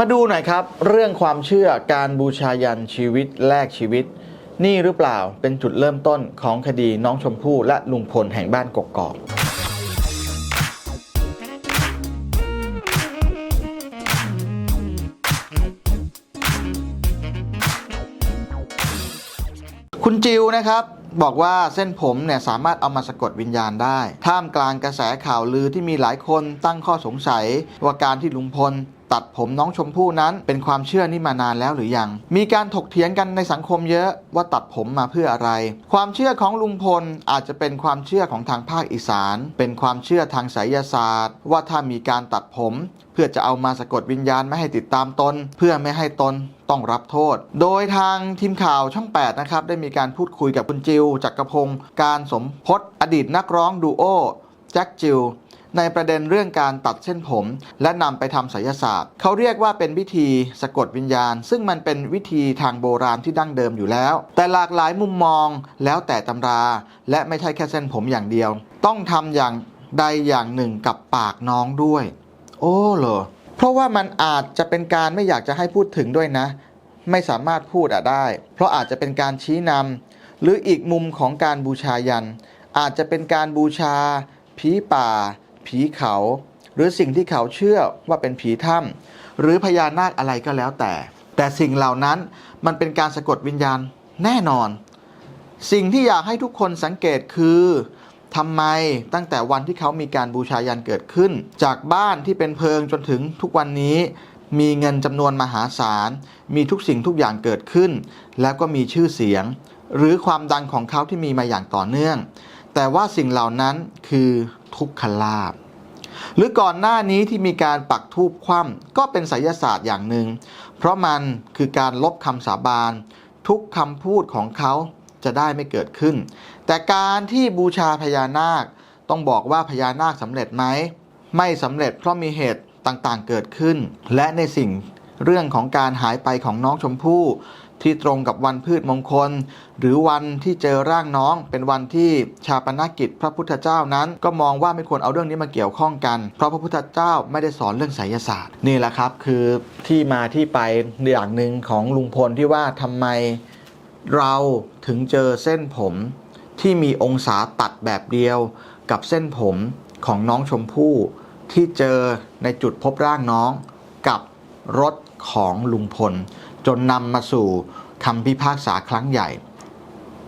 มาดูหน่อยครับ เรื่องความเชื่อการบูชายันชีวิตแลกชีวิต นี่หรือเปล่าเป็นจุดเริ่มต้นของคดีน้องชมพู่และลุงพลแห่งบ้านกกอกคุณจิวนะครับบอกว่าเส้นผมเนี่ยสามารถเอามาสะกดวิญญาณได้ ท่ามกลางกระแสข่าวลือที่มีหลายคนตั้งข้อสงสัยว่าการที่ลุงพล ตัดผมน้องชมพู่นั้นเป็นความเชื่อนี่มานานแล้วหรือยัง มีการถกเถียงกันในสังคมเยอะว่าตัดผมมาเพื่ออะไร ความเชื่อของลุงพลอาจจะเป็นความเชื่อของทางภาคอีสาน เป็นความเชื่อทางไสยศาสตร์ ว่าถ้ามีการตัดผม เพื่อจะเอามาสะกดวิญญาณไม่ให้ติดตามตน เพื่อไม่ให้ตนต้องรับโทษ โดยทางทีมข่าวช่อง 8 นะครับ ได้มีการพูดคุยกับคุณจิวจักรพงศ์การสมพศอดีตนักร้องดูโอแจ็คจิว ในประเด็นเรื่องการตัดเส้นผม และนำไปทำไสยศาสตร์ เขาเรียกว่าเป็นวิธีสะกดวิญญาณ ซึ่งมันเป็นวิธีทางโบราณที่ดั้งเดิมอยู่แล้ว แต่หลากหลายมุมมองแล้วแต่ตำรา และไม่ใช่แค่เส้นผมอย่างเดียว ต้องทำอย่างใดอย่างหนึ่งกับปากน้องด้วย โอ้เหรอเพราะว่ามันอาจจะเป็นการไม่อยากจะให้พูดถึงด้วยนะ ไม่สามารถพูดอะได้ เพราะอาจจะเป็นการชี้นำหรืออีกมุมของการบูชายัน อาจจะเป็นการบูชาผีป่า ผีเขา หรือสิ่งที่เขาเชื่อว่าเป็นผีถ้ำหรือพญานาคอะไรก็แล้วแต่ แต่สิ่งเหล่านั้นมันเป็นการสะกดวิญญาณแน่นอน สิ่งที่อยากให้ทุกคนสังเกตคือทำไมตั้งแต่วันที่เขามีการบูชายันเกิดขึ้น จากบ้านที่เป็นเพิงจนถึงทุกวันนี้ มีเงินจำนวนมหาศาล มีทุกสิ่งทุกอย่างเกิดขึ้น แล้วก็มีชื่อเสียง หรือความดังของเขาที่มีมาอย่างต่อเนื่อง แต่ว่าสิ่งเหล่านั้นคือทุกขลาภหรือก่อนหน้านี้ที่มีการปักทูบคว่ำก็เป็นไสยศาสตร์อย่างหนึ่ง เพราะมันคือการลบคำสาบาน ทุกคำพูดของเขาจะได้ไม่เกิดขึ้น แต่การที่บูชาพญานาคต้องบอกว่าพญานาคสำเร็จไหม ไม่สำเร็จเพราะมีเหตุต่างๆเกิดขึ้น และในสิ่งเรื่องของการหายไปของน้องชมพู่ ที่ตรงกับวันพืชมงคล หรือวันที่เจอร่างน้อง เป็นวันที่ชาปนกิจพระพุทธเจ้านั้น ก็มองว่าไม่ควรเอาเรื่องนี้มาเกี่ยวข้องกัน เพราะพระพุทธเจ้าไม่ได้สอนเรื่องไสยศาสตร์นี่แหละครับคือที่มาที่ไปอย่างหนึ่งของลุงพลที่ว่าทำไมเราถึงเจอเส้นผมที่มีองศาตัดแบบเดียวกับเส้นผมของน้องชมพู่ที่เจอในจุดพบร่างน้องกับรถของลุงพล จนนำมาสู่คำพิพากษาครั้งใหญ่